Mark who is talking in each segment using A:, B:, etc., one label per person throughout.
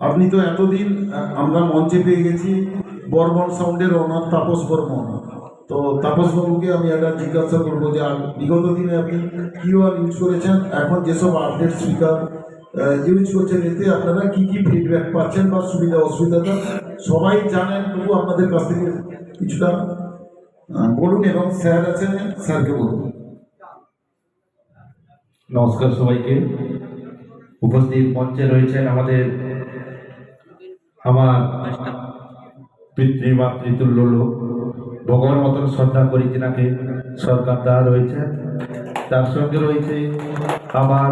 A: আপনি তো এতদিন আমরা মঞ্চে পেয়ে গেছি বর্মন সাউন্ডের অনাথ তাপস বর্মন তো তাপস বাবুকে আমি একটা জিজ্ঞাসা করব যে বিগত দিনে আপনি কিউআর ইউজ করেছেন? এখন যেসব আপডেট স্পিকার ইউজ করছেন, এতে আপনারা কি কি ফিডব্যাক পাচ্ছেন বা সুবিধা অসুবিধাটা সবাই জানেন, তবু আপনাদের কাছ থেকে কিছুটা বলুন এবং স্যার আছেন, স্যারকে বলুন।
B: নমস্কার সবাইকে। উপস্থিত মঞ্চে রয়েছেন আমাদের আমার পিতৃ পিতৃমাতৃতুল্য লোক ভগবান মতন শ্রদ্ধা করি তিনাকে সরকার দা রয়েছে। তার সঙ্গে রয়েছে আমার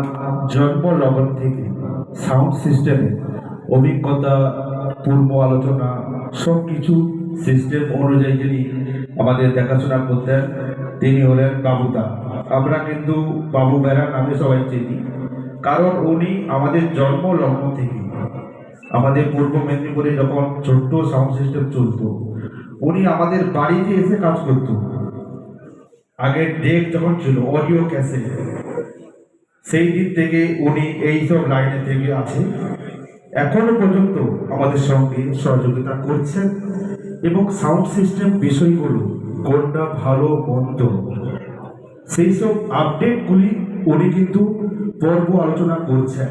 B: জন্ম লগন থেকে সাউন্ড সিস্টেমে অভিজ্ঞতা, পূর্ব আলোচনা সব কিছু সিস্টেম অনুযায়ী যিনি আমাদের দেখাশোনা করতেন, তিনি হলেন বাবুদা আমরা কিন্তু বাবু বেড়া নামে সবাই চিনি, কারণ উনি আমাদের জন্ম লগ্ন থেকে। আমাদের পূর্ব মেদিনীপুরে যখন ছোট্ট সাউন্ড সিস্টেম চলতো, উনি আমাদের বাড়িতে এসে কাজ করতো। আগে ডেক যখন ছিল অডিও ক্যাসেট সেই দিক থেকে উনি এইসব লাইনে থেকে আছে। এখনও পর্যন্ত আমাদের সঙ্গে সহযোগিতা করছেন। এবং সাউন্ড সিস্টেম বিষয়গুলো কোনটা ভালো, মন্দ? সেই সব আপডেটগুলি উনি কিন্তু পর্ব আলোচনা করছেন।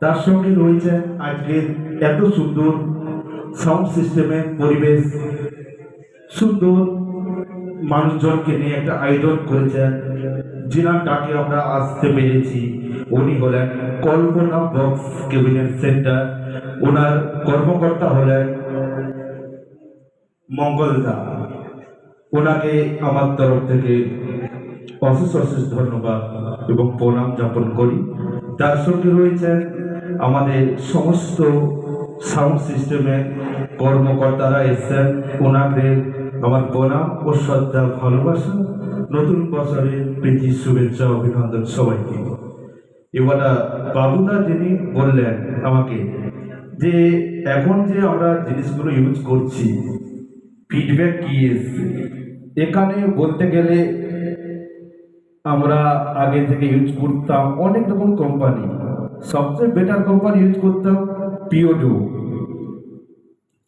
B: তার সঙ্গে রয়েছে আজকের এত সুন্দর সাউন্ড সিস্টেমের পরিবেশ। সুন্দর মানুষজনকে নিয়ে একটা আয়োজন করেছেন, যিনার ডাকে আমরা আসতে পেরেছি। উনি হলেন কল্পনা বক্স ক্যাবিনেট সেন্টার। ওনার কর্মকর্তা হলেন মঙ্গলদা ওনাকে আমার তরফ থেকে অশেষ অশেষ ধন্যবাদ এবং প্রণাম যাপন করি। তার সঙ্গে রয়েছেন আমাদের সমস্ত সাউন্ড সিস্টেমের কর্মকর্তারা এসছেন। ওনাদের আমার প্রণাম ও শ্রদ্ধা ভালোবাসা, নতুন বছরের প্রীতি, শুভেচ্ছা, অভিনন্দন সবাইকে। এবার বাবুদা যিনি বললেন আমাকে যে, এখন যে আমরা জিনিসগুলো ইউজ করছি ফিডব্যাক এসছে এখানে বলতে গেলে আমরা আগে থেকে ইউজ করতাম অনেক রকম কোম্পানি সবচেয়ে বেটার কোম্পানি ইউজ করতাম পিওডু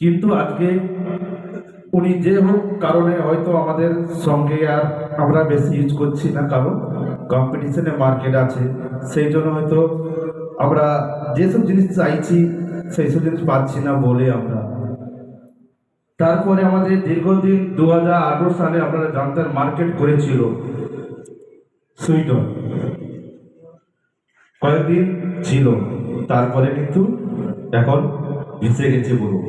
B: কিন্তু আজকে উনি যে হোক কারণে হয়তো আমাদের সঙ্গে আর আমরা বেশি ইউজ করছি না, কারণ কম্পিটিশনে মার্কেট আছে। সেই জন্য হয়তো আমরা যেসব জিনিস চাইছি, সেই সব জিনিস পাচ্ছি না বলে আমরা। তারপরে আমাদের দীর্ঘদিন দু হাজার আঠারো সালে আপনারা জানতেন মার্কেট করেছিল সুইডন। কয়েকদিন ছিল। তারপরে কিন্তু এখন ভেসে গেছে বলব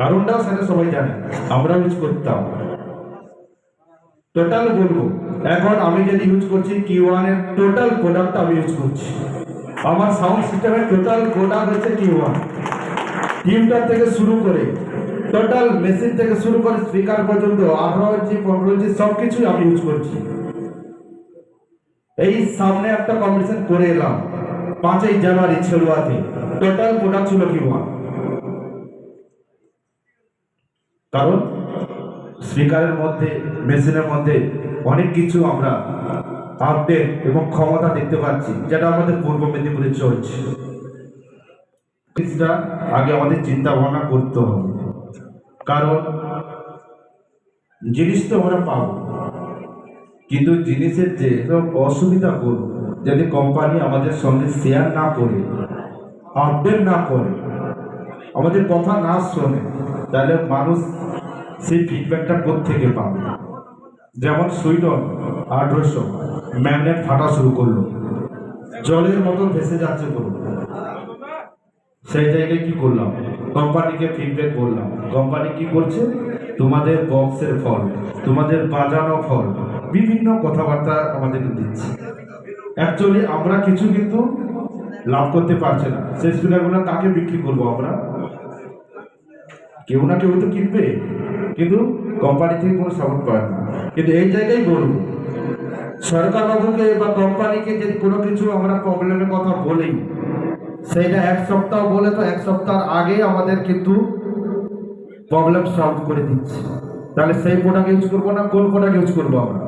B: কারণটাও সেটা সবাই জানে আমরা ইউজ করতাম। টোটাল বলব, এখন আমি যদি ইউজ করছি কিউ ওয়ানের টোটাল প্রোডাক্ট আমি ইউজ করছি। আমার সাউন্ড সিস্টেমের টোটাল প্রোডাক্ট হচ্ছে কিউ ওয়ান থেকে শুরু করে টোটাল মেশিন থেকে শুরু করে স্পিকার পর্যন্ত, আঠারো ইঞ্চি পনেরো ইঞ্চি সব কিছুই আমি ইউজ করছি। এই সামনে একটা কম্পিটিশন করে এলাম, পাঁচই জানুয়ারি ছেলুয়াতে টোটাল প্রোডাক্ট ছিল কি ওয়ান কারণ স্পিকারের মধ্যে মেশিনের মধ্যে অনেক কিছু আমরা আপডেট এবং ক্ষমতা দেখতে পাচ্ছি, যেটা আমাদের পূর্ব মেদিনীপুরে চলছে। আগে আমাদের চিন্তা ভাবনা করতে হবে। কারণ জিনিস তো আমরা পাবো। কিন্তু জিনিসের যে অসুবিধা করব যদি কোম্পানি আমাদের সঙ্গে শেয়ার না করে আপডেট না করে, আমাদের কথা না শোনে, তাহলে মানুষ সেই ফিডব্যাকটা থেকে পাবে? যেমন সুইডন আঠারোশো, ম্যাগনেট ফাটা শুরু করল। জলের মতন ভেসে যাচ্ছে বলুন সেই জায়গায় কি করলাম? কোম্পানিকে ফিডব্যাক করলাম। কোম্পানি কি করছে? তোমাদের বক্সের ফল, তোমাদের বাজানো ফল, বিভিন্ন কথাবার্তা আমাদেরকে দিচ্ছে। অ্যাকচুয়ালি আমরা কিছু কিন্তু লাভ করতে পারছে না। সেই স্পিকারগুলো কাকে বিক্রি করব আমরা? কেউ না কেউ তো কিনবে। কিন্তু কোম্পানি থেকে কোনো সাপোর্ট পায় না। কিন্তু এই জায়গায় বলব সরকার বাবুকে বা কোম্পানিকে যদি কোনো কিছু আমরা প্রবলেমের কথা বলি সেইটা এক সপ্তাহ বলে তো এক সপ্তাহ আগে আমাদের কিন্তু প্রবলেম সলভ করে দিচ্ছে। তাহলে সেই প্রোডাক্ট ইউজ করব না, কোন প্রোডাক্ট ইউজ করব আমরা?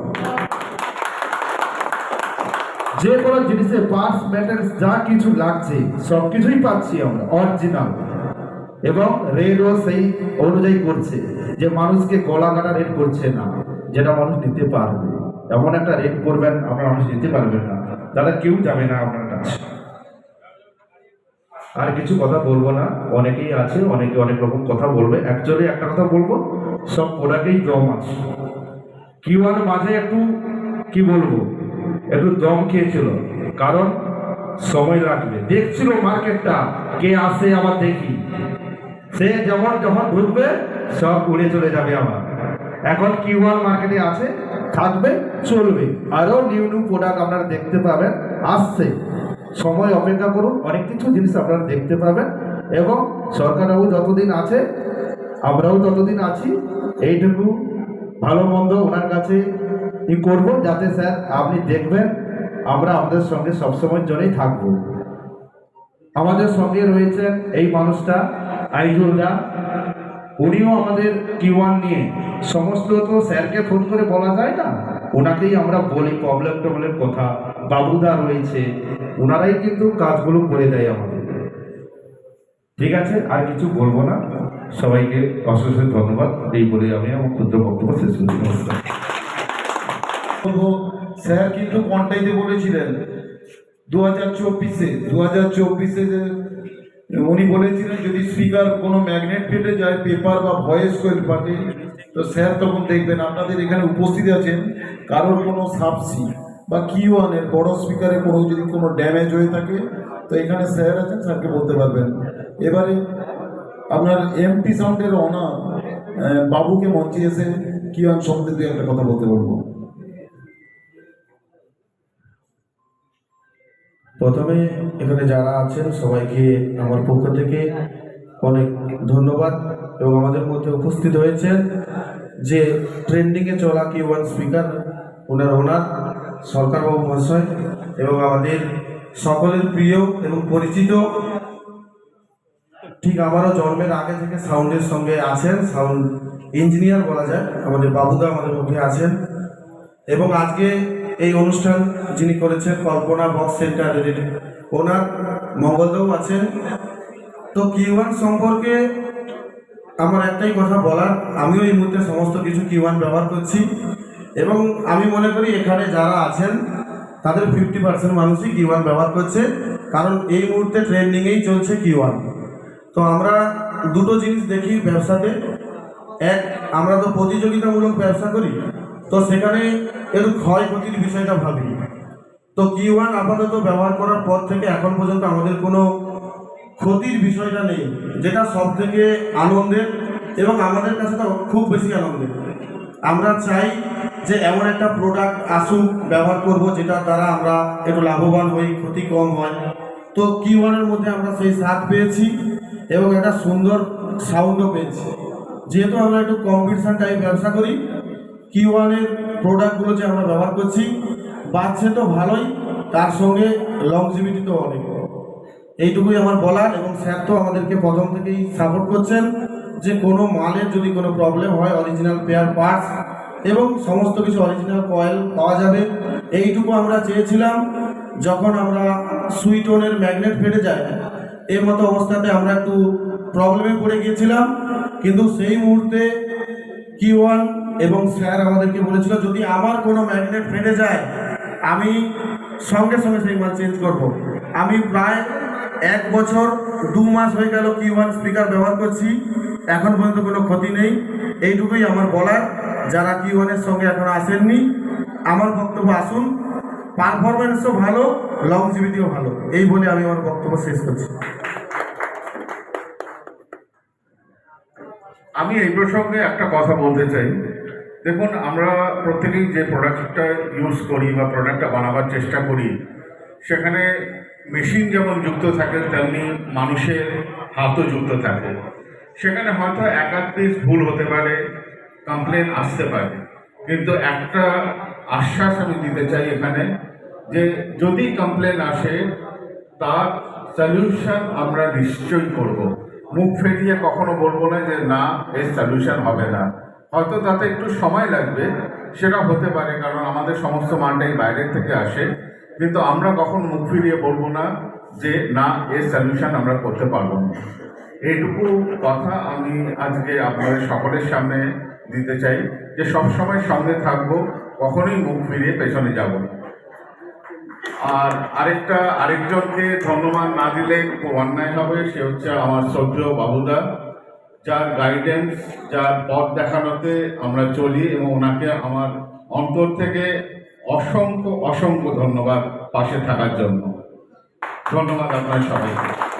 B: যে কোনো জিনিসে পার্টস ম্যাটেরিয়ালস যা কিছু লাগছে, সব কিছুই পাচ্ছি আমরা অরিজিনাল এবং রেটও সেই অনুযায়ী করছে, যে মানুষকে গলা কাটা রেট করছে না, যেটা মানুষ নিতে পারবে। এমন একটা রেট করবেন, আপনার মানুষ নিতে পারবেন না। তাহলে কেউ যাবে না আপনার কাছে। আর কিছু কথা বলব না। অনেকেই আছে, অনেকে অনেক রকম কথা বলবে। অ্যাকচুয়ালি একটা কথা বলব, সব প্রোডাক্টেই দম আছে। কিউআর মাঝে একটু, কি বলব, একটু দম খেয়েছিল। কারণ সময় লাগবে। দেখছিল মার্কেটটা, কে আসে আবার দেখি। সে যেমন যখন ঢুকবে, সব উড়ে চলে যাবে আবার। এখন কিউআর মার্কেটে আছে, থাকবে, চলবে। আরও নিউ নিউ প্রোডাক্ট আপনারা দেখতে পাবেন, আসছে। সময় অপেক্ষা করুন, অনেক কিছু জিনিস আপনারা দেখতে পাবেন এবং সরকারবাবু যতদিন আছে, আমরাও ততদিন আছি, এইটুকু ভালো মন্দ ওনার কাছে ই করব যাতে স্যার আপনি দেখবেন আমরা আমাদের সঙ্গে সবসময়ের জন্যই থাকব। আমাদের সঙ্গে রয়েছেন এই মানুষটা আইজুলদা উনিও আমাদের কিওয়ান নিয়ে। সমস্ত তো স্যারকে ফোন করে বলা যায় না। ওনাকেই আমরা বলি প্রবলেম টবলেম কথা। বাবুদা রয়েছে ওনারাই কিন্তু কাজগুলো করে দেয় আমাদের। ঠিক আছে? আর কিছু বলব না? সবাইকে অশেষ ধন্যবাদ। এই বলে আমি আমার ক্ষুদ্র বক্তব্য শেষ করছি। নমস্কার।
A: স্যার কিন্তু কন্টাইতে বলেছিলেন দু হাজার চব্বিশে দু হাজার চব্বিশে উনি বলেছিলেন, যদি স্পিকার কোনো ম্যাগনেট ফেটে যায় পেপার বা ভয়েস কোয়েল ফাটে, তো স্যার তখন দেখবেন, আপনাদের এখানে উপস্থিত আছেন, কারোর কোনো সাবসি বা কি ওয়ানের বড় স্পিকারে কোনো, যদি কোনো ড্যামেজ হয়ে থাকে, তো এখানে স্যার আছেন, স্যারকে বলতে পারবেন। এবারে আপনার এমটি সাউন্ডের অনার বাবুকে মঞ্চে এসে কি ওয়ান সম্বন্ধে দু একটা কথা বলতে বলব।
C: প্রথমে এখানে যারা আছেন, সবাইকে আমার পক্ষ থেকে অনেক ধন্যবাদ এবং আমাদের মধ্যে উপস্থিত হয়েছেন যে ট্রেন্ডিংয়ে চলা কি ওয়ান স্পিকার ওনার ওনার সরকারবাবু মহাশয় এবং আমাদের সকলের প্রিয় এবং পরিচিত। ঠিক আমারও জন্মের আগে থেকে সাউন্ডের সঙ্গে আছেন, সাউন্ড ইঞ্জিনিয়ার বলা যায়। আমাদের বাবুদা আমাদের মধ্যে আছেন। এবং আজকে এই অনুষ্ঠান যিনি করেছেন, কল্পনা বক্স সেন্টার ওনার মঙ্গলদাও আছেন। তো কিউয়ান সম্পর্কে আমার একটাই কথা বলার, আমিও এই মুহূর্তে সমস্ত কিছু কিউয়ান ব্যবহার করছি। এবং আমি মনে করি এখানে যারা আছেন, তাদের ফিফটি পার্সেন্ট মানুষই কিউয়ান ব্যবহার করছে, কারণ এই মুহূর্তে ট্রেন্ডিংয়েই চলছে কিউয়ান তো আমরা দুটো জিনিস দেখি ব্যবসাতে। এক, আমরা তো প্রতিযোগিতামূলক ব্যবসা করি, তো সেখানে একটু ক্ষয়ক্ষতির বিষয়টা ভাবি। তো কি ওয়ান আপাতত ব্যবহার করার পর থেকে এখন পর্যন্ত আমাদের কোনো ক্ষতির বিষয়টা নেই, যেটা সব থেকে আনন্দের এবং আমাদের কাছে তো খুব বেশি আনন্দের। আমরা চাই যে এমন একটা প্রোডাক্ট আসুক, ব্যবহার করব, যেটা দ্বারা আমরা একটু লাভবান হই, ক্ষতি কম হয়। তো কি ওয়ানের মধ্যে আমরা সেই স্বাদ পেয়েছি এবং একটা সুন্দর সাউন্ডও পেয়েছি। যেহেতু আমরা একটু কম্পিটিশান টাইপ ব্যবসা করি কি ওয়ানের প্রোডাক্টগুলো যে আমরা ব্যবহার করছি, বাড়ছে তো ভালোই, তার সঙ্গে লংজিভিটি তো অনেক। এইটুকুই আমার বলার এবং স্যার তো আমাদেরকে প্রথম থেকেই সাপোর্ট করছেন যে কোনো মালের যদি কোনো প্রবলেম হয় অরিজিনাল পেয়ার পার্টস এবং সমস্ত কিছু অরিজিনাল কয়েল পাওয়া যাবে। এইটুকু আমরা চেয়েছিলাম, যখন আমরা সুইটনের ম্যাগনেট ফেটে যায়, এর মতো অবস্থাতে আমরা একটু প্রবলেমে পড়ে গিয়েছিলাম। কিন্তু সেই মুহূর্তে কি ওয়ান এবং স্যার আমাদেরকে বলেছিল, যদি আমার কোনো ম্যাগনেট ফেটে যায়, আমি সঙ্গে সঙ্গে সেই মাল চেঞ্জ করব। আমি প্রায় এক বছর, দু মাস হয়ে গেল কি ওয়ান স্পিকার ব্যবহার করছি। এখন পর্যন্ত কোনো ক্ষতি নেই। এইটুকুই আমার বলার। যারা কি ওয়ানের সঙ্গে এখন আসেননি, আমার বক্তব্য আসুন। পারফরমেন্সও ভালো লংজিভিটিও ভালো। এই বলে আমি আমার বক্তব্য শেষ করছি।
D: আমি এই প্রসঙ্গে একটা কথা বলতে চাই। দেখুন, আমরা প্রত্যেকেই যে প্রোডাক্টটা ইউজ করি বা প্রোডাক্টটা বানাবার চেষ্টা করি, সেখানে মেশিন যেমন যুক্ত থাকে, তেমনি মানুষের হাতও যুক্ত থাকে। সেখানে হয়তো এক আধ পিস ভুল হতে পারে কমপ্লেন আসতে পারে। কিন্তু একটা আশ্বাস আমি দিতে চাই এখানে যে যদি কমপ্লেন আসে, তার সলিউশন আমরা নিশ্চয়ই করব। মুখ ফেরিয়ে কখনো বলব না যে না, এর সলিউশন হবে না। হয়তো তাতে একটু সময় লাগবে, সেটা হতে পারে কারণ আমাদের সমস্ত মানটাই বাইরের থেকে আসে। কিন্তু আমরা কখন মুখ ফিরিয়ে বলব না যে না, এর সলিউশন আমরা করতে পারব না। এইটুকু কথা আমি আজকে আপনাদের সকলের সামনে দিতে চাই যে সবসময় সঙ্গে থাকব, কখনোই মুখ ফিরিয়ে পেছনে যাব আর আরেকটা, আরেকজনকে ধন্যবাদ না দিলে অন্যায় হবে, সে হচ্ছে আমার শ্রদ্ধেয় বাবুদা, যার গাইডেন্স যার পথ দেখানোতে আমরা চলি এবং ওনাকে আমার অন্তর থেকে অসংখ্য অসংখ্য ধন্যবাদ পাশে থাকার জন্য। ধন্যবাদ আপনার সবাইকে।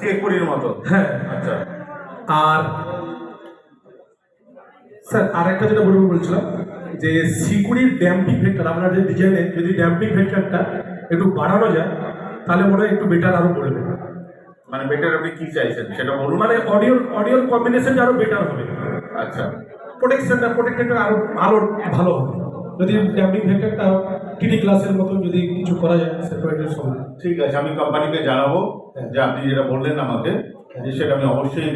D: চেক কুড়ির মতো।
E: হ্যাঁ।
D: আচ্ছা।
E: আর স্যার আরেকটা যেটা বলব বলছিলাম যে সিকুড়ির ড্যাম্পিং ভেক্টর আপনার যে ডিজাইনে যদি ড্যাম্পিং ভেক্টরটা একটু বাড়ানো যায় তাহলে মনে হয় একটু বেটার আরও পড়বে
D: মানে বেটার আপনি কি চাইছেন? সেটা বলুন।
E: মানে অডিও অডিওর কম্বিনেশনটা আরও বেটার হবে।
D: আচ্ছা।
E: প্রোটেকশনটা প্রোটেক্টেডটা আরও আরও ভালো হবে। যদি ড্যাম্পিং ভেক্টরটা টিডি ক্লাসের মতন যদি কিছু করা যায় সেপারেটের সঙ্গে
D: ঠিক আছে আমি কোম্পানিকে জানাব যে আপনি যেটা বললেন আমাকে যে সেটা আমি অবশ্যই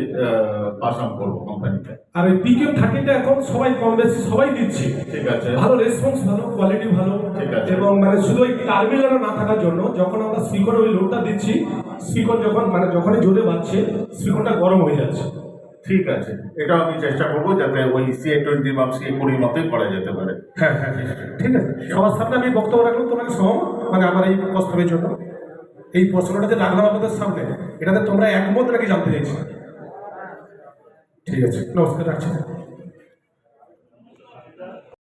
D: পাস অন করব কোম্পানিকে
E: আর ওই পিকিউ থার্টিটা এখন সবাই কম বেশি সবাই দিচ্ছে।
D: ঠিক আছে।
E: ভালো রেসপন্স ভালো কোয়ালিটি ভালো।
D: ঠিক আছে।
E: এবং মানে শুধু ওই টার্মিনাল না থাকার জন্য যখন আমরা স্পিকার ওই লোডটা দিচ্ছি স্পিকার যখন মানে যখনই জোরে বাজছে স্পিকারটা গরম হয়ে যাচ্ছে।
D: ঠিক আছে এটা আমি চেষ্টা করব যাতে ওই সি এ টোয়েন্টি বা সিএ কুড়ির মতোই করা যেতে পারে।
E: হ্যাঁ হ্যাঁ ঠিক আছে। সবার সামনে আমি বক্তব্য রাখলাম, তোমাকে সহমত মানে আমার এই প্রস্তাবের জন্য। এই প্রশ্নটা যে রাখলাম আপনাদের সামনে, এটাতে তোমরা একমত নাকি জানতে চাইছি? ঠিক আছে, নমস্কার, রাখছি।